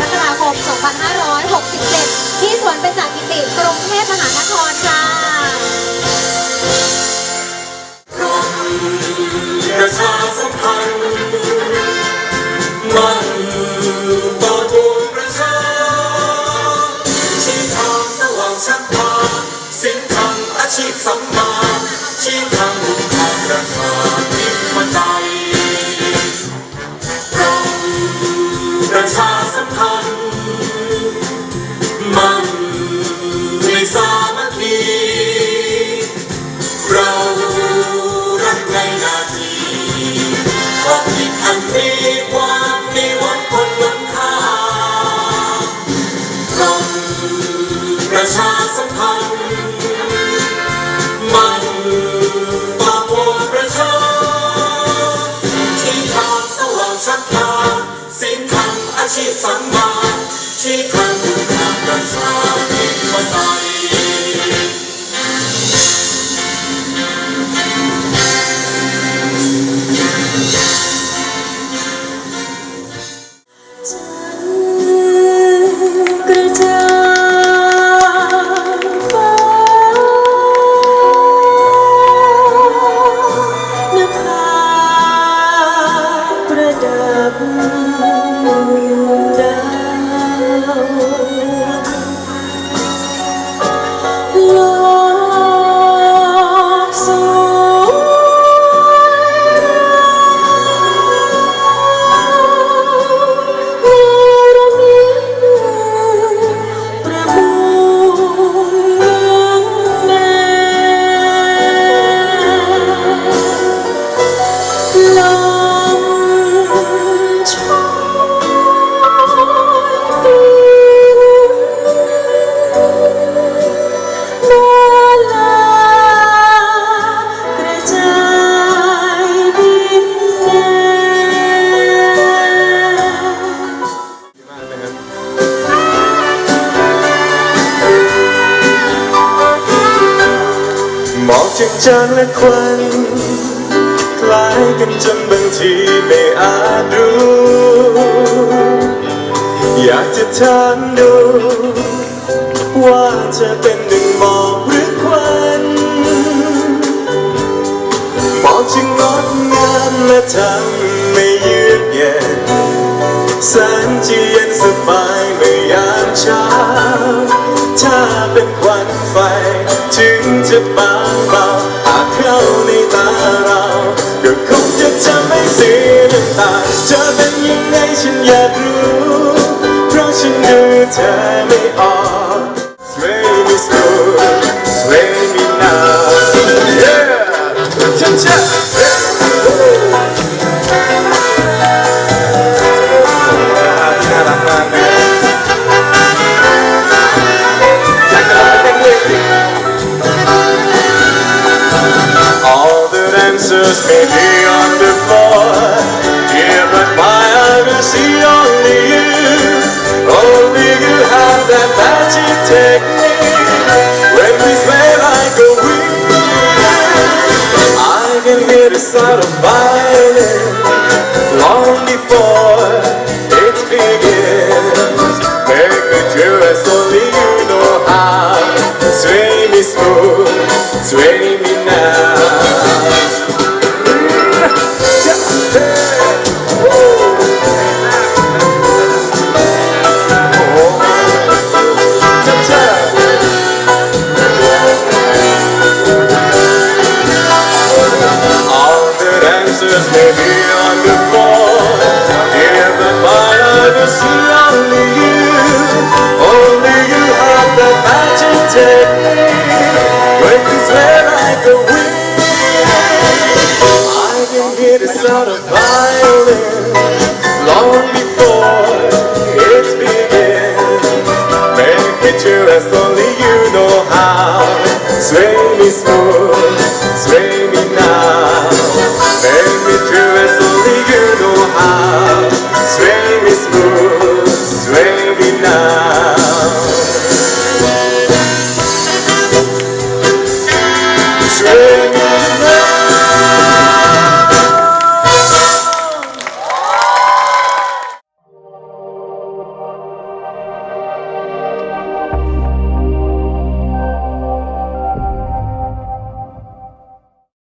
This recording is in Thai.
รกฎาคม 2567 ที่สวนเป็นจากกิติกรุงเทพมหานครค่ะประชาสัมพันธ์มันต่อปวงประชาชี้ทางสว่างชักพาสิ้นทางอาชีพสัมมา ผิด จางและควันคล้ายกันจนบางทีไม่อาจรู้ อยากจะถามดู ว่าจะเป็นหนึ่งหมอกหรือควันหมอกจึงงดงามและทำไม่เยือกเย็นแสนจะเย็นสบายเมื่อยามเช้า ถ้าเป็นควันไฟถึงจะบางเบา the of violin Long before it begins Make me as only you know how. Sway me smooth, sway I to take